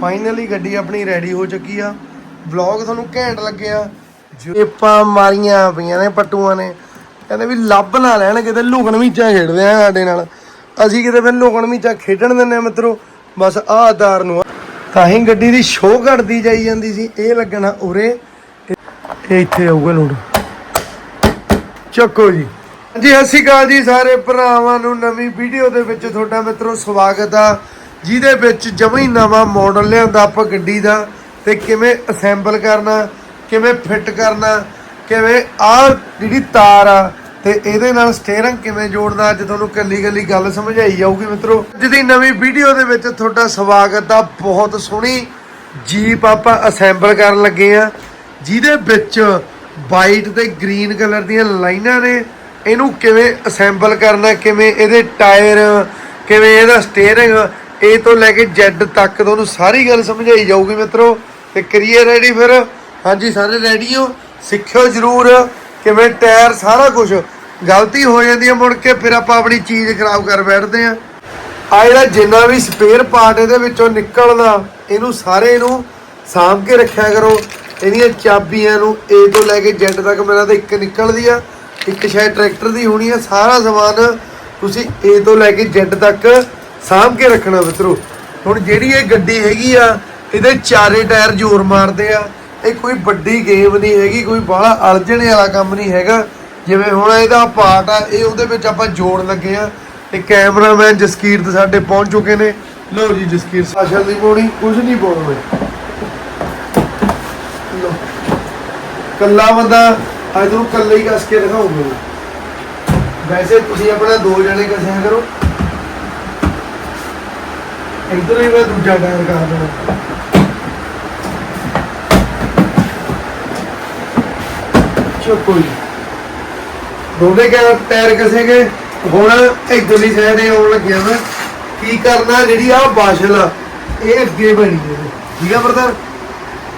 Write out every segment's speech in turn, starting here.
Finally ਗੱਡੀ ਆਪਣੀ ready ਹੋ ਚੁੱਕੀ ਆ। ਵਲੌਗ ਤੁਹਾਨੂੰ ਘੈਂਟ ਲੱਗਿਆ ਜੇਪਾਂ ਮਾਰੀਆਂ ਪਈਆਂ ਨੇ ਪੱਟੂਆਂ ਨੇ। ਕਹਿੰਦੇ ਵੀ ਲੱਭ ਨਾ ਲੈਣ, ਕਿਤੇ ਲੁਕਣ ਮੀਚਾ ਖੇਡਦੇ ਆ ਸਾਡੇ ਨਾਲ। ਅਸੀਂ ਕਿਤੇ ਫਿਰ ਲੁਕਣ ਮੀਚਾ ਖੇਡਣ ਦਿੰਦੇ ਮਿੱਤਰੋ। ਬਸ ਆਹ ਆਧਾਰ ਨੂੰ ਤਾਂ ਹੀ ਗੱਡੀ ਦੀ ਸ਼ੋਅ ਘਟਦੀ ਜਾਈ ਜਾਂਦੀ ਸੀ। ਇਹ ਲੱਗਣਾ ਉਰੇ। ਇਹ ਇੱਥੇ ਆਊਗਾ ਲੋਡ ਚੱਕੋ ਜੀ। ਜੀ ਸਤਿ ਸ਼੍ਰੀ ਅਕਾਲ ਜੀ ਸਾਰੇ ਭਰਾਵਾਂ ਨੂੰ। ਨਵੀਂ ਵੀਡੀਓ ਦੇ ਵਿੱਚ ਤੁਹਾਡਾ ਮਿੱਤਰੋ ਸਵਾਗਤ ਆ। ਜਿਹਦੇ ਵਿੱਚ ਜਮਾਂ ਨਵਾਂ ਮਾਡਲ ਲਿਆਂਦਾ ਆਪਾਂ ਗੱਡੀ ਦਾ ਤੇ ਕਿਵੇਂ ਅਸੈਂਬਲ ਕਰਨਾ, ਕਿਵੇਂ ਫਿੱਟ ਕਰਨਾ, ਕਿਵੇਂ ਆਹ ਜਿਹੜੀ ਤਾਰ ਆ ਤੇ ਇਹਦੇ ਨਾਲ ਸਟੀਅਰਿੰਗ ਕਿਵੇਂ ਜੋੜਨਾ, ਅੱਜ ਤੁਹਾਨੂੰ ਕੱਲੀ ਕੱਲੀ ਗੱਲ ਸਮਝਾਈ ਜਾਊਗੀ ਮਿੱਤਰੋ। ਅੱਜ ਦੀ ਨਵੀਂ ਵੀਡੀਓ ਦੇ ਵਿੱਚ ਤੁਹਾਡਾ ਸਵਾਗਤ ਆ, ਬਹੁਤ ਸੋਹਣੀ ਜੀਪ ਆਪਾਂ ਅਸੈਂਬਲ ਕਰਨ ਲੱਗੇ ਆ, ਜਿਹਦੇ ਵਿੱਚ ਵਾਈਟ ਤੇ ਗ੍ਰੀਨ ਕਲਰ ਦੀਆਂ ਲਾਈਨਾਂ ਨੇ, ਇਹਨੂੰ ਕਿਵੇਂ ਅਸੈਂਬਲ ਕਰਨਾ, ਕਿਵੇਂ ਇਹਦੇ ਟਾਇਰ ਕਿਵੇਂ ਇਹਦਾ ਸਟੀਅਰਿੰਗ A ਤੋਂ ਲੈ ਕੇ Z ਤੱਕ ਤੁਹਾਨੂੰ ਸਾਰੀ ਗੱਲ ਸਮਝਾਈ ਜਾਊਗੀ ਮਿੱਤਰੋ। ਤੇ ਕਰੀਏ ਰੈਡੀ ਫਿਰ? ਹਾਂਜੀ, ਸਾਰੇ ਰੈਡੀ ਹੋ? ਸਿੱਖਿਓ ਜ਼ਰੂਰ। ਕਿਵੇਂ ਟਾਇਰ ਸਾਰਾ ਕੁਝ ਗਲਤੀ ਹੋ ਜਾਂਦੀ ਹੈ ਮੁੜ ਕੇ, ਫਿਰ ਆਪਾਂ ਆਪਣੀ ਚੀਜ਼ ਖਰਾਬ ਕਰ ਬੈਠਦੇ ਆ। ਆ ਜਿਹੜਾ ਜਿੰਨਾ ਵੀ ਸਪੇਅਰ ਪਾਰਟ ਇਹਦੇ ਵਿੱਚੋਂ ਨਿਕਲਦਾ, ਇਹਨੂੰ ਸਾਰੇ ਨੂੰ ਸਾਂਭ ਕੇ ਰੱਖਿਆ ਕਰੋ। ਇਹਦੀਆਂ ਚਾਬੀਆਂ ਨੂੰ A ਤੋਂ ਲੈ ਕੇ Z ਤੱਕ ਮੇਰਾ ਤਾਂ ਇੱਕ ਨਿਕਲਦੀ ਆ। ਇੱਕ ਸ਼ਾਇਦ ਟਰੈਕਟਰ ਦੀ ਹੋਣੀ ਆ। ਸਾਰਾ ਸਮਾਨ ਤੁਸੀਂ A ਤੋਂ ਲੈ ਕੇ Z ਤੱਕ ਸਾਂਭ ਕੇ ਰੱਖਣਾ ਮਿੱਤਰੋ। ਹੁਣ ਜਿਹੜੀ ਇਹ ਗੱਡੀ ਹੈਗੀ ਆ, ਇਹਦੇ ਚਾਰੇ ਟਾਇਰ ਜ਼ੋਰ ਮਾਰਦੇ ਆ। ਇਹ ਕੋਈ ਵੱਡੀ ਗੇਮ ਨਹੀਂ ਹੈਗੀ, ਕੋਈ ਬਾਹਲਾ ਅਲਝਣੇ ਵਾਲਾ ਕੰਮ ਨਹੀਂ ਹੈਗਾ। ਜਿਵੇਂ ਹੁਣ ਇਹਦਾ ਪਾਰਟ ਆ, ਇਹ ਉਹਦੇ ਵਿੱਚ ਆਪਾਂ ਜੋੜਨ ਲੱਗੇ ਆ। ਤੇ ਕੈਮਰਾਮੈਨ ਜਸਕੀਰਤ ਸਾਡੇ ਪਹੁੰਚ ਚੁੱਕੇ ਨੇ। ਲਓ ਜੀ ਜਸਕੀਰ ਸਾਸ਼ਲ ਦੀ ਪਾਉਣੀ, ਕੁਝ ਨਹੀਂ ਪਾਉਣਾ। ਲਓ। ਕੱਲਾ ਬੰਦਾ ਅੱਜ ਤੁਹਾਨੂੰ ਕੱਲਾ ਹੀ ਕੱਸ ਕੇ ਦਿਖਾਉਂਗਾ ਵੈਸੇ ਤੁਸੀਂ ਆਪਣਾ ਦੋ ਜਣੇ ਕੱਸਿਆ ਕਰੋ। ਇੱਧਰ ਹੀ ਮੈਂ ਦੂਜਾ ਟਾਇਰ ਕਰ ਦੇਣਾ। ਚੁੱਪ ਹੋਈ ਦੋਨੇ ਕੈ ਟਾਇਰ ਕਸੇ ਗਏ ਹੁਣ ਇਧਰਲੀ ਸਾਈਡ ਇਹ ਆਉਣ ਲੱਗਿਆ ਮੈਂ। ਕੀ ਕਰਨਾ, ਜਿਹੜੀ ਆ ਬਾਸ਼ਲ ਆ, ਇਹ ਅੱਗੇ ਬਣੀ ਹੈ ਠੀਕ ਆ ਬਰਦਰ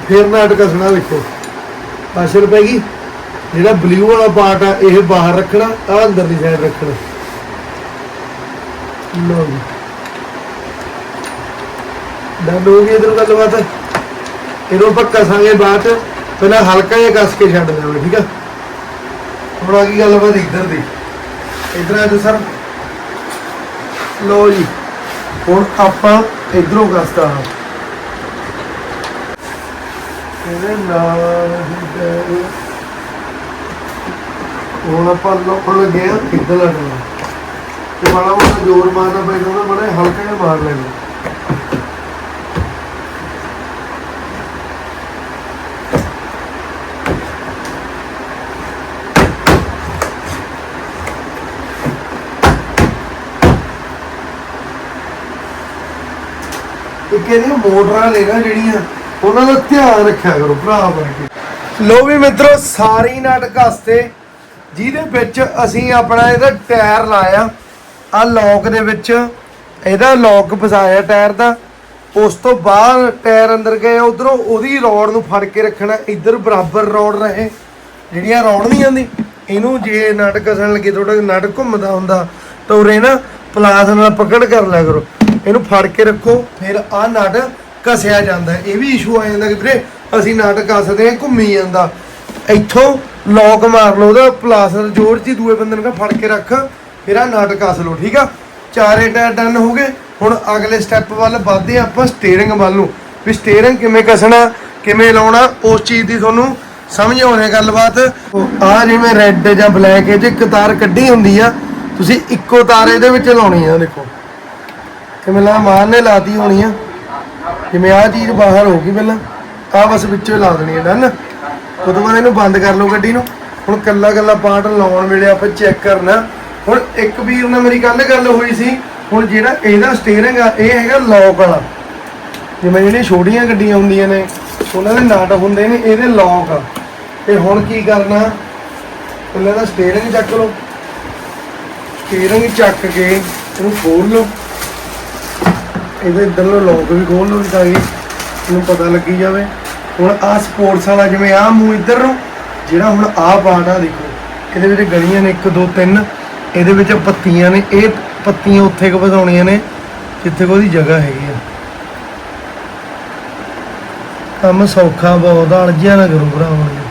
ਫੇਰ ਨਾਟ ਕਸਣਾ ਵੇਖੋ। ਬਾਸ਼ਲ ਪੈ ਗਈ। ਜਿਹੜਾ ਬਲੂ ਵਾਲਾ ਪਾਰਟ ਆ, ਇਹ ਬਾਹਰ ਰੱਖਣਾ ਆ ਅੰਦਰਲੀ ਸਾਈਡ ਰੱਖਣਾ। ਲਓ ਜੀ। ਡਨ ਹੋ ਗਈ ਇਧਰ ਗੱਲਬਾਤ ਇਹਨੂੰ ਆਪਾਂ ਕਸਾਂਗੇ ਬਾਅਦ ਚ। ਪਹਿਲਾਂ ਹਲਕਾ ਜਿਹਾ ਕਸ ਕੇ ਛੱਡ ਦੇਵਾਂਗੇ ਠੀਕ ਆ? ਹੁਣ ਆ ਗਈ ਗੱਲਬਾਤ ਇੱਧਰ ਦੀ। ਇਧਰ ਆ ਜਾਓ ਸਰ। ਲੋ ਜੀ, ਹੁਣ ਆਪਾਂ ਇਧਰੋਂ ਕਸਤਾ ਹਾਂ। ਇਹਦੇ ਨਾਲ ਹੁਣ ਆਪਾਂ ਲੋਕ ਲੱਗੇ ਆ ਇੱਧਰ ਲੱਗਣਾ ਤੇ ਮਾੜਾ ਮੋਟਾ ਜ਼ੋਰ ਮਾਰਨਾ ਪੈਂਦਾ ਨਾ ਮਾੜਾ ਹਲਕਾ ਜਿਹਾ ਮਾਰ ਲੈਣਾ। ਇੱਕ ਇਹਦੀਆਂ ਮੋਟਰਾਂ ਨੇ ਨਾ ਜਿਹੜੀਆਂ, ਉਹਨਾਂ ਦਾ ਧਿਆਨ ਰੱਖਿਆ ਕਰੋ ਭਰਾ ਬਣ ਕੇ। ਲੋ ਵੀ ਮਿੱਤਰੋ, ਸਾਰੀ ਨਾਟਕ ਹਸਤੇ ਜਿਹਦੇ ਵਿੱਚ ਅਸੀਂ ਆਪਣਾ ਇਹਦਾ ਟਾਇਰ ਲਾਇਆ। ਆ ਲੌਕ ਦੇ ਵਿੱਚ, ਇਹਦਾ ਲੌਕ ਫਸਾਇਆ ਟਾਇਰ ਦਾ। ਉਸ ਤੋਂ ਬਾਅਦ ਟਾਇਰ ਅੰਦਰ ਗਏ, ਉਧਰੋਂ ਉਹਦੀ ਰੋਡ ਨੂੰ ਫੜ ਕੇ ਰੱਖਣਾ, ਇੱਧਰ ਬਰਾਬਰ ਰੋਡ ਰਹੇ। ਜਿਹੜੀਆਂ ਰੋਡ ਨਹੀਂ ਆਉਂਦੀ, ਇਹਨੂੰ ਜੇ ਨਟ ਕਸਣ ਲੱਗੇ ਥੋੜਾ ਨਟ ਘੁੰਮਦਾ ਹੁੰਦਾ, ਤਾਂ ਉਰੇ ਨਾ ਪਲਾਸ ਨਾਲ ਪਕੜ ਕਰ ਲਿਆ ਕਰੋ। ਇਹਨੂੰ ਫੜ ਕੇ ਰੱਖੋ, ਫਿਰ ਆ ਨਟ ਕਸਿਆ ਜਾਂਦਾ। ਇਹ ਵੀ ਇਸ਼ੂ ਆ ਜਾਂਦਾ ਕਿ ਵੀਰੇ, ਅਸੀਂ ਨਟ ਕੱਸਦੇ ਆ ਘੁੰਮੀ ਜਾਂਦਾ। ਇੱਥੋਂ ਲੌਕ ਮਾਰ ਲਓ ਉਹਦਾ ਪਲਾਸਰ ਜੋੜ ਜੀ ਦੂਏ ਬੰਦੇ ਨੂੰ ਕਹ, ਫੜ ਕੇ ਰੱਖ, ਫਿਰ ਆ ਨਟ ਕੱਸ ਲਓ, ਠੀਕ ਆ? ਚਾਰੇ ਟਾਇਰ ਡਨ ਹੋ ਗਏ। ਹੁਣ ਅਗਲੇ ਸਟੈਪ ਵੱਲ ਵਧਦੇ ਹਾਂ ਆਪਾਂ ਸਟੀਅਰਿੰਗ ਵੱਲ ਨੂੰ। ਵੀ ਸਟੀਅਰਿੰਗ ਕਿਵੇਂ ਕੱਸਣਾ ਕਿਵੇਂ ਲਾਉਣਾ, ਉਸ ਚੀਜ਼ ਦੀ ਤੁਹਾਨੂੰ ਸਮਝ ਆਉਣੇ ਗੱਲਬਾਤ। ਆ ਜਿਵੇਂ ਰੈੱਡ ਜਾਂ ਬਲੈਕ ਇਹ ਜੇ ਇੱਕ ਤਾਰ ਕੱਢੀ ਹੁੰਦੀ ਆ, ਤੁਸੀਂ ਇੱਕੋ ਤਾਰ ਇਹਦੇ ਵਿੱਚ ਲਾਉਣੀ ਆ, ਦੇਖੋ। ਕਿਵੇਂ ਲਾ ਮਾਨ ਨੇ ਲਾਤੀ ਹੋਣੀ ਆ। ਜਿਵੇਂ ਆਹ ਚੀਜ਼ ਬਾਹਰ ਹੋ ਗਈ ਪਹਿਲਾਂ, ਆਹ ਬਸ ਵਿੱਚੋਂ ਹੀ ਲਾ ਦੇਣੀ ਹੈ ਡਨ। ਉਹ ਤੋਂ ਬਾਅਦ ਇਹਨੂੰ ਬੰਦ ਕਰ ਲਓ ਗੱਡੀ ਨੂੰ। ਹੁਣ ਕੱਲਾ ਕੱਲਾ ਪਾਰਟ ਲਾਉਣ ਵੇਲੇ ਆਪਾਂ ਚੈੱਕ ਕਰਨਾ। ਹੁਣ ਇੱਕ ਵੀਰ ਨਾਲ ਮੇਰੀ ਕੱਲ ਗੱਲ ਹੋਈ ਸੀ। ਹੁਣ ਜਿਹੜਾ ਇਹਦਾ ਸਟੀਅਰਿੰਗ ਆ, ਇਹ ਹੈਗਾ ਲੌਕ ਵਾਲਾ। ਜਿਵੇਂ ਜਿਹੜੀਆਂ ਛੋਟੀਆਂ ਗੱਡੀਆਂ ਹੁੰਦੀਆਂ ਨੇ, ਉਹਨਾਂ ਦੇ ਨਾਟ ਹੁੰਦੇ ਨੇ, ਇਹਦੇ ਲੌਕ ਆ। ਤੇ ਹੁਣ ਕੀ ਕਰਨਾ? ਪਹਿਲਾਂ ਦਾ ਸਟੀਅਰਿੰਗ ਚੱਕ ਲਓ। ਸਟੀਅਰਿੰਗ ਚੱਕ ਕੇ ਇਹਨੂੰ ਖੋਲ ਲਓ। ਇਹਦੇ ਇੱਧਰੋਂ ਲੋਕ ਵੀ ਖੋਲ ਲਓ ਤਾਂ ਕਿ ਇਹਨੂੰ ਪਤਾ ਲੱਗੀ ਜਾਵੇ। ਹੁਣ ਆਹ ਸਪੋਰਟਸ ਵਾਲਾ ਜਿਵੇਂ ਆਹ ਮੂੰਹ ਇੱਧਰ ਨੂੰ ਜਿਹੜਾ ਹੁਣ ਆਹ ਪਾਰਟ ਆ ਦੇਖੋ ਇਹਦੇ ਵਿੱਚ ਗਲੀਆਂ ਨੇ 1 2 3 ਇਹਦੇ ਵਿੱਚ ਪੱਤੀਆਂ ਨੇ ਇਹ ਪੱਤੀਆਂ ਉੱਥੇ ਕੁ ਵਧਾਉਣੀਆਂ ਨੇ ਜਿੱਥੇ ਕੋ ਉਹਦੀ ਜਗ੍ਹਾ ਹੈਗੀ ਆ। ਕੰਮ ਸੌਖਾ ਬਹੁਤ ਆ, ਅਲਝਿਆ ਨਾ ਕਰੋ ਭਰਾਵਾਂ ਜੀ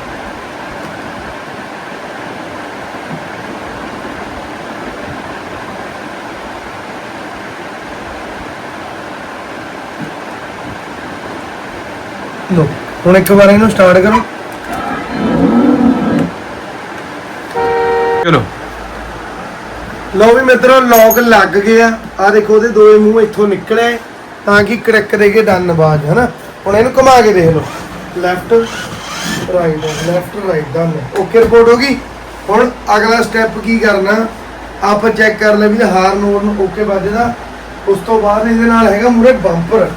ਲੋ ਹੁਣ ਇੱਕ ਵਾਰ ਇਹਨੂੰ ਸਟਾਰਟ ਕਰੋ। ਚਲੋ। ਲਓ ਵੀ ਮਿੱਤਰੋ ਲੌਕ ਲੱਗ ਗਿਆ ਆ। ਦੇਖੋ ਉਹਦੇ ਦੋਏ ਮੂੰਹ ਇੱਥੋਂ ਨਿਕਲੇ ਤਾਂ ਕਿ ਕੜਕ ਦੇ ਕੇ ਡੰਨ ਬਾਜ ਹਨਾ? ਹੁਣ ਇਹਨੂੰ ਘੁਮਾ ਕੇ ਦੇਖ ਲਓ। Left right left right done okay report ਹੋ ਗਈ? ਹੁਣ ਅਗਲਾ ਸਟੈਪ ਕੀ ਕਰਨਾ? ਆਪਾਂ ਚੈੱਕ ਕਰ ਲੈ ਵੀ ਹਾਰ ਨੋਡ ਨੂੰ ਓਕੇ ਵੱਜਦਾ। ਉਸ ਤੋਂ ਬਾਅਦ ਇਹਦੇ ਨਾਲ ਹੈਗਾ ਮੂਰੇ ਬੰਪਰ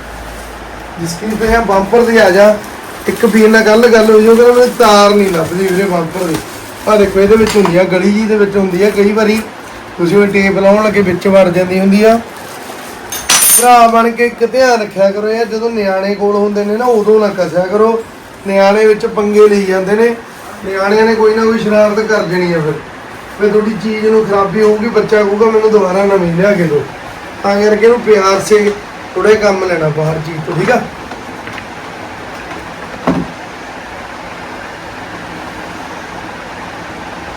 ਜਿਸ ਕੀ ਤੇ ਹੈ ਬੰਪਰ ਤੇ ਆ ਜਾ, ਇੱਕ ਵੀਰ ਨਾਲ ਗੱਲ ਗੱਲ ਹੋਈ ਉਹਦੇ ਨਾਲ ਤਾਰ ਨਹੀਂ ਲੱਭਦੀ ਵੀਰੇ ਬੰਪਰ ਦੀ। ਆ ਦੇਖੋ, ਇਹਦੇ ਵਿੱਚ ਹੁੰਦੀ ਆ, ਗਲੀ ਜੀ ਦੇ ਵਿੱਚ ਹੁੰਦੀ ਆ, ਕਈ ਵਾਰੀ ਤੁਸੀਂ ਉਹ ਟੇਪ ਲਾਉਣ ਲੱਗੇ ਵਿੱਚ ਵੜ ਜਾਂਦੀ ਹੁੰਦੀ ਆ। ਭਰਾ ਬਣ ਕੇ ਇੱਕ ਧਿਆਨ ਰੱਖਿਆ ਕਰੋ ਯਾਰ, ਜਦੋਂ ਨਿਆਣੇ ਕੋਲ ਹੁੰਦੇ ਨੇ ਨਾ, ਉਦੋਂ ਨਾ ਕੱਸਿਆ ਕਰੋ। ਨਿਆਣੇ ਵਿੱਚ ਪੰਗੇ ਲਈ ਜਾਂਦੇ ਨੇ। ਨਿਆਣਿਆਂ ਨੇ ਕੋਈ ਨਾ ਕੋਈ ਸ਼ਰਾਰਤ ਕਰ ਦੇਣੀ ਆ ਫਿਰ। ਫਿਰ ਤੁਹਾਡੀ ਚੀਜ਼ ਨੂੰ ਖਰਾਬੀ ਹੋਊਗੀ, ਬੱਚਾ ਕਹੂਗਾ, ਮੈਨੂੰ ਦੁਬਾਰਾ ਨਵੀਂ ਲਿਆ ਕੇ ਦੋ ਤਾਂ ਕਰਕੇ ਇਹਨੂੰ ਪਿਆਰ ਸੇ ਥੋੜੇ ਕੰਮ ਲੈਣਾ ਬਾਹਰ ਚੀਜ਼ ਤੋਂ, ਠੀਕ ਆ?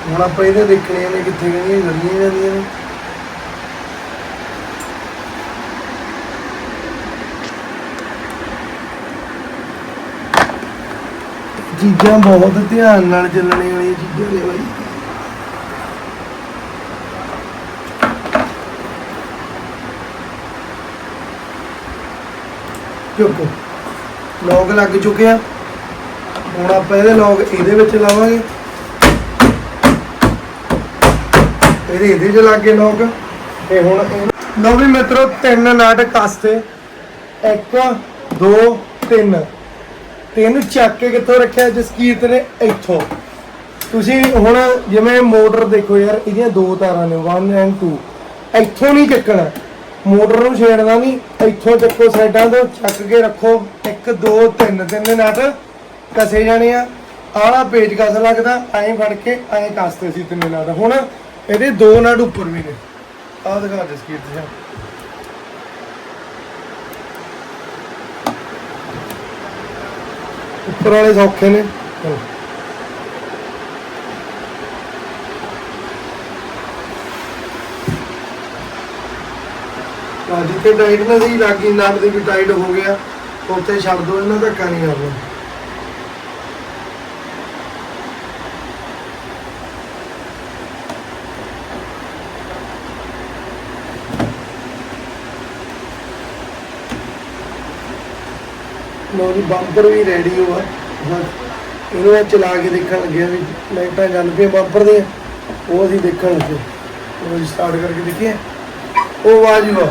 ਹੁਣ ਆਪਾਂ ਇਹਦੇ ਦੇਖਣੇ ਨੇ ਕਿੱਥੇ ਗਈਆਂ ਲੜੀਆਂ ਜਾਂਦੀਆਂ ਨੇ। ਚੀਜ਼ਾਂ ਬਹੁਤ ਧਿਆਨ ਨਾਲ ਚੱਲਣੇ ਵਾਲੀਆਂ ਚੀਜ਼ਾਂ ਨੇ ਬਾਈ। ਚੁੱਕੋ। ਲੌਗ ਲੱਗ ਚੁੱਕੇ ਹੁਣ ਆਪਾਂ ਇਹਦੇ ਲੌਗ ਇਹਦੇ ਵਿੱਚ ਲਾਵਾਂਗੇ। ਇਹਦੇ ਇਹਦੇ ਚ ਲੱਗ ਗਏ ਲੋਕ। ਤੇ ਹੁਣ ਇਹਨੂੰ- ਵੀ ਮਿੱਤਰੋ, ਤਿੰਨ ਨਾਟ ਕਾਸਤੇ 1 2 3 ਤਿੰਨ ਚੱਕ ਕੇ ਕਿੱਥੋਂ ਰੱਖਿਆ? ਜਸਕੀਰਤ ਨੇ ਇੱਥੋਂ। ਤੁਸੀਂ ਹੁਣ ਜਿਵੇਂ ਮੋਟਰ ਦੇਖੋ ਯਾਰ, ਇਹਦੀਆਂ ਦੋ ਤਾਰਾਂ ਨੇ 1 ਐਂਡ 2 ਇੱਥੋਂ ਨਹੀਂ ਚੱਕਣਾ। ਮੋਟਰ ਨੂੰ ਛੇੜਨਾ ਨਹੀਂ, ਇੱਥੋਂ ਚੱਕੋ ਸਾਈਡਾਂ ਤੋਂ, ਚੱਕ ਕੇ ਰੱਖੋ। 1 2 3 ਤਿੰਨ ਨਟ, ਕਸੇ ਜਾਣੇ ਆ। ਆਲਾ ਪੇਜ ਕਸ ਲੱਗਦਾ, ਐਂ ਫੜ ਕੇ, ਐਂ ਕਸਤੇ ਸੀ ਤਿੰਨੇ ਨਟ। ਹੁਣ ਇਹਦੇ ਦੋ ਨਟ ਉੱਪਰ ਵੀ ਨੇ। ਆਹ ਦਿਖਾ ਦੇ ਸਕੀਰ ਤੇ। ਉੱਪਰ ਵਾਲੇ ਸੌਖੇ ਨੇ। ਜਿੱਥੇ ਟਾਈਟ ਨਾ ਸੀ, ਲਾਗੀ ਨਟ ਦੇ ਵੀ ਟਾਈਟ ਹੋ ਗਿਆ। ਉੱਥੇ ਛੱਡ ਦੋ, ਇਹਨਾਂ ਧੱਕਾ ਨਹੀਂ ਕਰਨਾ। ਲੋ ਜੀ, ਬੰਪਰ ਵੀ ਰੈਡੀ ਹੋਆ ਇਹਨੂੰ ਇਹ ਚਲਾ ਕੇ ਦੇਖਣ ਲੱਗਿਆ ਵੀ ਲਾਈਟਾਂ ਚੱਲ ਪਈਆਂ ਬੰਪਰ ਦੇ ਉਹ ਅਸੀਂ ਦੇਖਣ ਲੱਗੇ। ਉਹ ਸਟਾਰਟ ਕਰਕੇ ਦੇਖੀਏ। ਉਹ ਆਵਾਜ਼ ਵਾ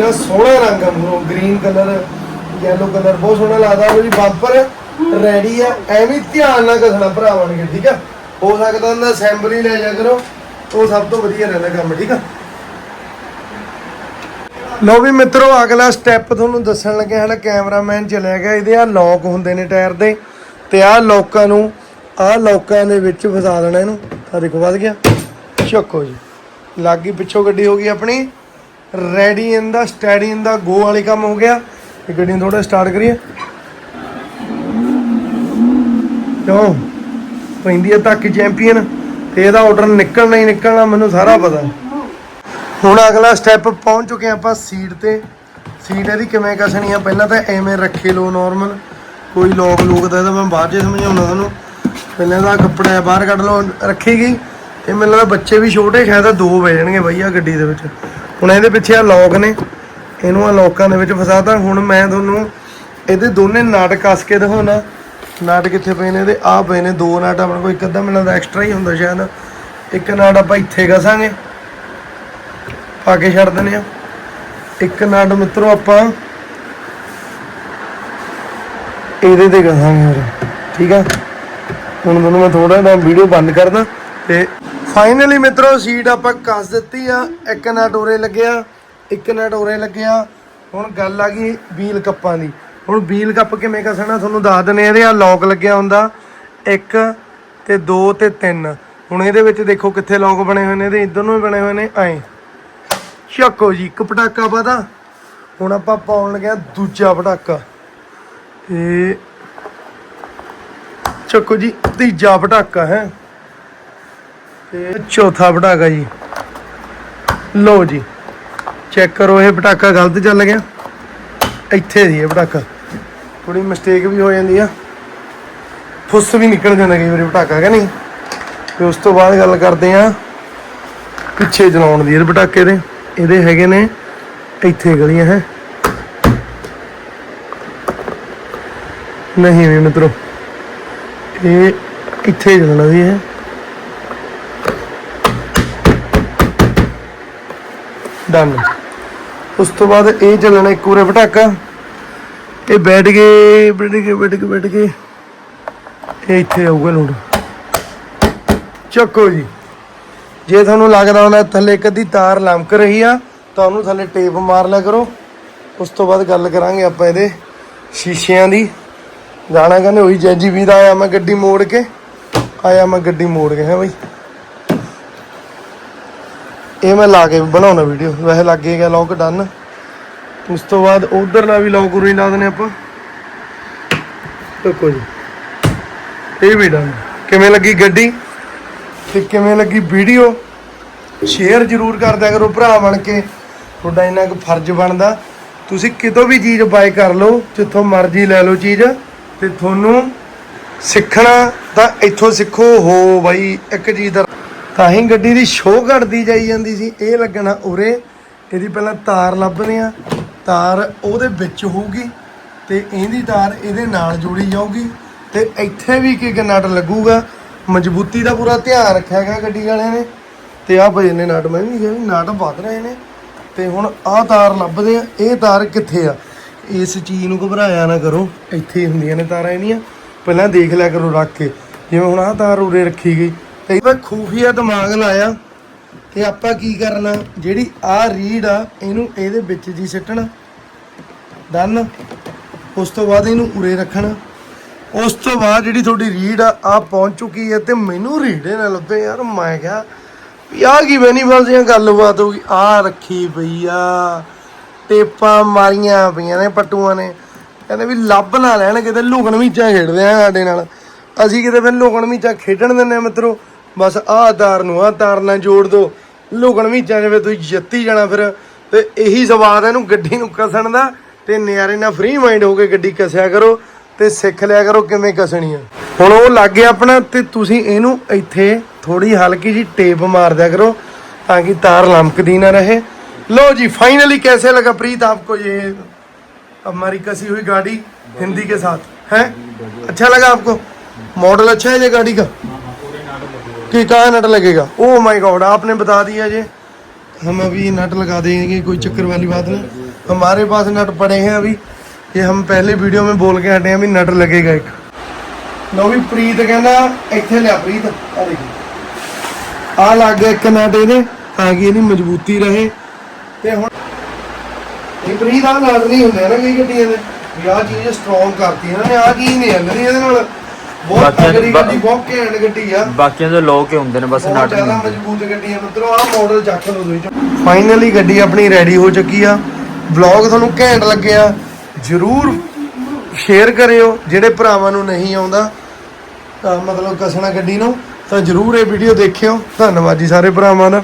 ਵਾਹ ਸੋਹਣਾ ਰੰਗ ਆ ਮੂਰੋਂ ਗ੍ਰੀਨ ਕਲਰ ਯੈਲੋ ਕਲਰ ਬਹੁਤ ਸੋਹਣਾ ਲੱਗਦਾ, ਉਹ ਜੀ ਬੰਪਰ ਰੈਡੀ ਆ, ਐਵੇਂ ਧਿਆਨ ਨਾਲ ਕਸਣਾ ਭਰਾ ਬਣ ਠੀਕ ਆ? ਹੋ ਸਕਦਾ ਉਹਦਾ ਅਸੈਂਬਲੀ ਲੈ ਜਾ ਕਰੋ, ਉਹ ਸਭ ਤੋਂ ਵਧੀਆ ਰਹਿੰਦਾ ਕੰਮ, ਠੀਕ ਆ? ਲੋ ਵੀ ਮਿੱਤਰੋ, ਅਗਲਾ ਸਟੈਪ ਤੁਹਾਨੂੰ ਦੱਸਣ ਲੱਗਿਆ ਹਾਂ ਕੈਮਰਾਮੈਨ ਚਲਿਆ ਗਿਆ, ਇਹਦੇ ਆ ਲੋਕ ਹੁੰਦੇ ਨੇ ਟਾਇਰ ਦੇ, ਤੇ ਆਹ ਲੋਕਾਂ ਨੂੰ, ਆਹ ਲੋਕਾਂ ਦੇ ਵਿੱਚ ਫਸਾ ਦੇਣਾ ਇਹਨੂੰ। ਆ ਦੇਖੋ ਵੱਧ ਗਿਆ। ਚੱਕੋ ਜੀ, ਲੱਗ ਗਈ, ਪਿੱਛੋਂ ਗੱਡੀ ਹੋ ਗਈ ਆਪਣੀ। ਰੈਡੀ ਇਨ ਦਾ ਸਟੈਡੀ ਇਨ ਦਾ ਗੋ ਵਾਲੀ ਕੰਮ ਹੋ ਗਿਆ। ਇਹ ਗੱਡੀ ਨੂੰ ਥੋੜਾ ਸਟਾਰਟ ਕਰੀਏ। ਕਿਉਂ ਪੈਂਦੀ ਹੈ ਤੱਕ ਚੈਂਪੀਅਨ ਤੇ ਇਹਦਾ ਆਰਡਰ ਨਿਕਲਣਾ ਹੀ ਨਿਕਲਣਾ, ਮੈਨੂੰ ਸਾਰਾ ਪਤਾ। ਹੁਣ ਅਗਲਾ ਸਟੈਪ ਪਹੁੰਚ ਚੁੱਕੇ ਆਪਾਂ ਸੀਟ ਤੇ। ਸੀਟ ਇਹਦੀ ਕਿਵੇਂ ਕਸਣੀ ਆ? ਪਹਿਲਾਂ ਤਾਂ ਐਵੇਂ ਰੱਖੇ ਲੋ ਨਾਰਮਲ ਕੋਈ ਲੋਕ ਲੂਕ ਦਾ ਇਹਦਾ ਮੈਂ ਬਾਅਦ ਚ ਸਮਝਾਉਣਾ ਤੁਹਾਨੂੰ। ਪਹਿਲਾਂ ਤਾਂ ਕੱਪੜਾ ਬਾਹਰ ਕੱਢ ਲਓ ਰੱਖੀ ਗਈ ਇਹ ਮੈਨੂੰ ਲੱਗਦਾ ਬੱਚੇ ਵੀ ਛੋਟੇ ਸ਼ਾਇਦ ਦੋ ਬਹਿ ਜਾਣਗੇ ਬਈ ਆ ਗੱਡੀ ਦੇ ਵਿੱਚ। ਹੁਣ ਇਹਦੇ ਪਿੱਛੇ ਆ ਲੋਕ ਨੇ, ਇਹਨੂੰ ਆ ਲੋਕਾਂ ਦੇ ਵਿੱਚ ਫਸਾਤਾ ਹੁਣ ਮੈਂ ਤੁਹਾਨੂੰ ਇਹਦੇ ਦੋਨੇ ਨਾਟ ਕੱਸ ਕੇ ਦਿਖਾਉਣਾ। ਨਾਟ ਕਿੱਥੇ ਪਏ ਨੇ, ਇਹਦੇ ਆ ਪਏ ਨੇ, ਦੋ ਨਾਟ ਆਪਣੇ ਕੋਲ, ਇੱਕ ਅੱਧਾ ਮੈਨੂੰ ਲੱਗਦਾ ਐਕਸਟਰਾ ਹੀ ਹੁੰਦਾ ਸ਼ਾਇਦ। ਇੱਕ ਨਾਟ ਆਪਾਂ ਇੱਥੇ ਕਸਾਂਗੇ ਪਾ ਕੇ ਛੱਡ ਦਿੰਦੇ ਆ ਇੱਕ ਨਾਟ ਮਿੱਤਰੋ ਆਪਾਂ ਇਹਦੇ ਤੇ ਕਸਾਂਗੇ ਹੋਰ, ਠੀਕ ਆ? ਹੁਣ ਤੁਹਾਨੂੰ ਮੈਂ ਥੋੜਾ ਜਿਹਾ ਵੀਡੀਓ ਬੰਦ ਕਰਦਾ ਤੇ ਫਾਈਨਲੀ ਮਿੱਤਰੋ ਸੀਟ ਆਪਾਂ ਕੱਸ ਦਿੱਤੀ ਆ। ਇੱਕ ਨਾ ਟੋਰੇ ਲੱਗਿਆ ਇੱਕ ਨਾ ਉਰੇ ਲੱਗਿਆ ਹੁਣ ਗੱਲ ਆ ਗਈ ਵੀਲ ਕੱਪਾਂ ਦੀ। ਹੁਣ ਵੀਲ ਕੱਪ ਕਿਵੇਂ ਕੱਸਣਾ ਤੁਹਾਨੂੰ ਦੱਸ ਦਿੰਦੇ ਇਹਦੇ ਆ ਲੌਕ ਲੱਗਿਆ ਹੁੰਦਾ। ਇੱਕ ਤੇ ਦੋ ਤੇ ਤਿੰਨ। ਹੁਣ ਇਹਦੇ ਵਿੱਚ ਦੇਖੋ ਕਿੱਥੇ ਲੌਕ ਬਣੇ ਹੋਏ ਨੇ, ਇਹਦੇ ਇੱਧਰ ਨੂੰ ਵੀ ਬਣੇ ਹੋਏ ਨੇ, ਐਂ। ਚੱਕੋ ਜੀ, ਇੱਕ ਪਟਾਕਾ ਪਤਾ ਹੁਣ ਆਪਾਂ ਪਾਉਣ ਲੱਗਿਆ ਦੂਜਾ ਪਟਾਕਾ। ਇਹ ਚੱਕੋ ਜੀ, ਤੀਜਾ ਪਟਾਕਾ, ਹੈ। ਤੇ ਚੌਥਾ ਪਟਾਕਾ ਜੀ। ਲਓ ਜੀ, ਚੈੱਕ ਕਰੋ ਇਹ ਪਟਾਕਾ ਗਲਤ ਚੱਲ ਗਿਆ। ਇੱਥੇ ਸੀ ਇਹ ਪਟਾਕਾ। ਥੋੜੀ ਮਿਸਟੇਕ ਵੀ ਹੋ ਜਾਂਦੀ ਆ। ਫੁੱਸ ਵੀ ਨਿਕਲ ਜਾਂਦਾ ਕਈ ਵਾਰੀ ਪਟਾਕਾ, ਕਿ ਨਹੀਂ? ਤੇ ਉਸ ਤੋਂ ਬਾਅਦ ਗੱਲ ਕਰਦੇ ਆ ਪਿੱਛੇ ਜਲਾਉਣ ਦੀ। ਇਹ ਪਟਾਕੇ ਦੇ, ਇਹਦੇ ਹੈਗੇ ਨੇ ਇੱਥੇ ਗਲੀਆਂ, ਹੈ। ਨਹੀਂ ਵੀ ਮਿੱਤਰੋ, ਇਹ ਇੱਥੇ ਚੱਲਣਾ ਵੀ ਇਹ ਡਨ ਉਸ ਤੋਂ ਬਾਅਦ ਇਹ ਚੱਲਣਾ ਇੱਕ ਉਰੇ ਪਟਾਕਾ। ਇਹ ਬੈਠ ਗਏ ਬੈਠ ਗਏ ਬੈਠ ਗਏ ਬੈਠ ਗਏ। ਇਹ ਇੱਥੇ ਆਊਗਾ ਲੋਡ। ਚੱਕੋ ਜੀ। ਜੇ ਤੁਹਾਨੂੰ ਲੱਗਦਾ ਹੁੰਦਾ ਥੱਲੇ ਇੱਕ ਅੱਧੀ ਤਾਰ ਲਮਕ ਰਹੀ ਆ ਤਾਂ ਉਹਨੂੰ ਥੱਲੇ ਟੇਪ ਮਾਰ ਲਿਆ ਕਰੋ। ਉਸ ਤੋਂ ਬਾਅਦ ਗੱਲ ਕਰਾਂਗੇ ਆਪਾਂ ਇਹਦੇ ਸ਼ੀਸ਼ਿਆਂ ਦੀ। ਗਾਣਾ ਕਹਿੰਦੇ, ਉਹੀ ਜੈਜੀ ਵੀ ਦਾ ਆਇਆ ਮੈਂ ਗੱਡੀ ਮੋੜ ਕੇ। ਆਇਆ ਮੈਂ ਗੱਡੀ ਮੋੜ ਕੇ, ਹੈ ਬਈ। ਇਹ ਮੈਂ ਲਾ ਕੇ ਬਣਾਉਣਾ ਵੀਡੀਓ ਵੈਸੇ ਲੱਗੇ ਗਿਆ ਲੌਕ ਡਨ ਉਸ ਤੋਂ ਬਾਅਦ ਉਧਰ ਨਾਲ ਵੀ ਲੌਕ ਉਰੀ ਲਾ ਦਨੇ ਆਪਾਂ। ਦੇਖੋ ਜੀ, ਇਹ ਵੀ ਡਨ ਕਿਵੇਂ ਲੱਗੀ ਗੱਡੀ? ਤੇ ਕਿਵੇਂ ਲੱਗੀ ਵੀਡੀਓ ਸ਼ੇਅਰ ਜ਼ਰੂਰ ਕਰਦਿਆ ਕਰੋ ਭਰਾ ਬਣ ਕੇ। ਤੁਹਾਡਾ ਇੰਨਾ ਕੁ ਫਰਜ਼ ਬਣਦਾ। ਤੁਸੀਂ ਕਿਤੋਂ ਵੀ ਚੀਜ਼ ਬਾਏ ਕਰ ਲਓ, ਜਿੱਥੋਂ ਮਰਜ਼ੀ ਲੈ ਲਓ ਚੀਜ਼। ਤੇ ਤੁਹਾਨੂੰ ਸਿੱਖਣਾ ਤਾਂ ਇੱਥੋਂ ਸਿੱਖੋ। ਹੋ ਬਾਈ, ਇੱਕ ਚੀਜ਼ ਦਾ ਤਾਂ ਹੀ ਗੱਡੀ ਦੀ ਸ਼ੋਅ ਘਟਦੀ ਜਾਈ ਜਾਂਦੀ ਸੀ। ਇਹ ਲੱਗਣਾ ਉਰੇ, ਇਹਦੀ ਪਹਿਲਾਂ ਤਾਰ ਲੱਭਦੇ ਆ। ਤਾਰ ਉਹਦੇ ਵਿੱਚ ਹੋਊਗੀ ਤੇ ਇਹਦੀ ਤਾਰ ਇਹਦੇ ਨਾਲ ਜੋੜੀ ਜਾਊਗੀ ਤੇ ਇੱਥੇ ਵੀ ਕਿ ਨਟ ਲੱਗੂਗਾ। ਮਜ਼ਬੂਤੀ ਦਾ ਪੂਰਾ ਧਿਆਨ ਰੱਖਿਆ ਗਿਆ ਗੱਡੀ ਵਾਲਿਆਂ ਨੇ। ਤੇ ਆਹ ਭਜਨ ਨੇ ਨਟ, ਮੈਂ ਵੀ ਕਿਹਾ ਵੀ ਨਟ ਵੱਧ ਰਹੇ ਨੇ। ਤੇ ਹੁਣ ਆਹ ਤਾਰ ਲੱਭਦੇ ਆ। ਇਹ ਤਾਰ ਕਿੱਥੇ ਆ? ਇਸ ਚੀਜ਼ ਨੂੰ ਘਬਰਾਇਆ ਨਾ ਕਰੋ। ਇੱਥੇ ਹੁੰਦੀਆਂ ਨੇ ਤਾਰਾਂ ਇਹਦੀਆਂ ਪਹਿਲਾਂ ਦੇਖ ਲਿਆ ਕਰੋ ਰੱਖ ਕੇ। ਜਿਵੇਂ ਹੁਣ ਆਹ ਤਾਰ ਉਰੇ ਰੱਖੀ ਗਈ। ਤੇ ਮੈਂ ਖੂਫੀਆ ਦਿਮਾਗ ਲਾਇਆ ਤੇ ਆਪਾਂ ਕੀ ਕਰਨਾ, ਜਿਹੜੀ ਆਹ ਰੀਡ ਆ, ਇਹਨੂੰ ਇਹਦੇ ਵਿੱਚ ਜੀ ਸਿੱਟਣਾ, ਡਨ। ਉਸ ਤੋਂ ਬਾਅਦ ਇਹਨੂੰ ਉਰੇ ਰੱਖਣਾ। ਉਸ ਤੋਂ ਬਾਅਦ ਜਿਹੜੀ ਤੁਹਾਡੀ ਰੀਡ ਆ ਆ ਪਹੁੰਚ ਚੁੱਕੀ ਹੈ ਤੇ ਮੈਨੂੰ ਰੀਡੇ ਨਾ ਲੱਭੇ, ਯਾਰ ਮੈਂ ਕਿਹਾ ਵੀ ਆਹ ਕੀ ਬੈਨੀਫਲ ਦੀਆਂ ਗੱਲਬਾਤ ਹੋ ਗਈ? ਆ ਰੱਖੀ ਪਈ ਆ। ਟੇਪਾਂ ਮਾਰੀਆਂ ਪਈਆਂ ਨੇ ਪੱਟੂਆਂ ਨੇ। ਕਹਿੰਦੇ ਵੀ ਲੱਭ ਨਾ ਲੈਣ, ਕਿਤੇ ਲੁਕਣ ਮੀਚਾਂ ਖੇਡਦੇ ਆ ਸਾਡੇ ਨਾਲ। ਅਸੀਂ ਕਿਤੇ ਫਿਰ ਲੁਕਣ ਮੀਚਾਂ ਖੇਡਣ ਦਿੰਦੇ ਆ ਮਿੱਤਰੋ। ਬਸ ਆਹ ਤਾਰ ਨੂੰ ਆਹ ਤਾਰ ਨਾਲ ਜੋੜ ਦੋ ਲੁਕਣ ਮੀਚਾਂ ਜਿਵੇਂ ਤੁਸੀਂ ਜਿੱਤੀ ਜਾਣਾ ਫਿਰ ਤੇ ਇਹੀ ਸਵਾਦ ਹੈ ਇਹਨੂੰ ਗੱਡੀ ਨੂੰ ਕਸਣ ਦਾ ਤੇ ਨਿਆਰੇ ਨਾਲ ਫ੍ਰੀ ਮਾਈਂਡ ਹੋ ਕੇ ਗੱਡੀ ਕਸਿਆ ਕਰੋ ਤੇ ਸਿੱਖ ਲਿਆ ਕਰੋ ਕਿਵੇਂ ਕਸਣੀ ਆ ਹੁਣ ਉਹ ਲੱਗ ਗਿਆ ਆਪਣਾ ਤੇ ਤੁਸੀਂ ਇਹਨੂੰ ਇੱਥੇ ਥੋੜੀ ਹਲਕੀ ਜੀ ਟੇਪ ਮਾਰ ਦਿਆ ਕਰੋ ਤਾਂ ਕਿ ਤਾਰ ਲਮਕਦੀ ਨਾ ਰਹੇ लो जी फाइनली कैसे लगा प्रीत आपको ये हमारी कसी हुई गाड़ी हिंदी के साथ है अच्छा लगा आपको मॉडल अच्छा है ये गाड़ी का कि कहाँ नट लगेगा ओ माय गॉड आपने बता दिया जी हम अभी नट लगा देंगे कोई चक्कर वाली बात नहीं हमारे पास नट पड़े हैं अभी ये हम पहले वीडियो में बोल के हटे हैं अभी नट लगेगा एक ਲਓ ਵੀ ਪ੍ਰੀਤ ਕਹਿੰਦਾ ਇੱਥੇ ਲਿਆ ਪ੍ਰੀਤ ਆ ਦੇਖੀ ਆ ਲੱਗ ਗਿਆ ਇੱਕ ਨਟ ਇਹਦੇ ਤਾਂ ਕਿ ਇਹਦੀ ਮਜ਼ਬੂਤੀ ਰਹੇ ਤੇ ਹੁਣ ਇਹ ਪ੍ਰੀਤ ਆ ਨਟ ਨਹੀਂ ਹੁੰਦੇ ਨਾ ਕਈ ਗੱਡੀਆਂ ਦੇ ਵੀ ਆਹ ਚੀਜ਼ ਸਟਰੋਂਗ ਕਰਤੀ ਇਹਨਾਂ ਨੇ ਆਹ ਚੀਜ਼ ਨਹੀਂ ਹੱਲਦੀ ਇਹਦੇ ਨਾਲ ਬਹੁਤ ਬਾਕੀਆਂ ਦੇ ਤਗੜੀ ਬਾ- ਗੱਡੀ ਬਹੁਤ ਘੈਂਟ ਗੱਡੀ ਆ। ਬਾਕੀਆਂ ਦੇ ਲੋਕ ਹੀ ਹੁੰਦੇ ਨੇ ਬਸ ਬਹੁਤ ਨਟ ਨਹੀਂ ਜ਼ਿਆਦਾ ਹੁੰਦੇ। ਮਜ਼ਬੂਤ ਗੱਡੀ ਆ। ਮਿੱਤਰੋ ਆਹ ਮਾਡਲ ਚੱਕ ਲਓ ਤੁਸੀਂ। ਫਾਈਨਲੀ ਗੱਡੀ ਆਪਣੀ ਰੈਡੀ ਹੋ ਚੁੱਕੀ ਆ। ਵਲੌਗ ਤੁਹਾਨੂੰ ਘੈਂਟ ਲੱਗਿਆ ਜਰੂਰ ਸ਼ੇਅਰ ਕਰਿਓ ਜਿਹੜੇ ਭਰਾਵਾਂ ਨੂੰ ਨਹੀਂ ਆਉਂਦਾ ਤਾਂ ਮਤਲਬ ਕਸਣਾ ਗੱਡੀ ਨੂੰ ਤਾਂ ਜਰੂਰ ਇਹ ਵੀਡੀਓ ਦੇਖਿਓ। ਧੰਨਵਾਦ ਜੀ ਸਾਰੇ ਭਰਾਵਾਂ ਦਾ।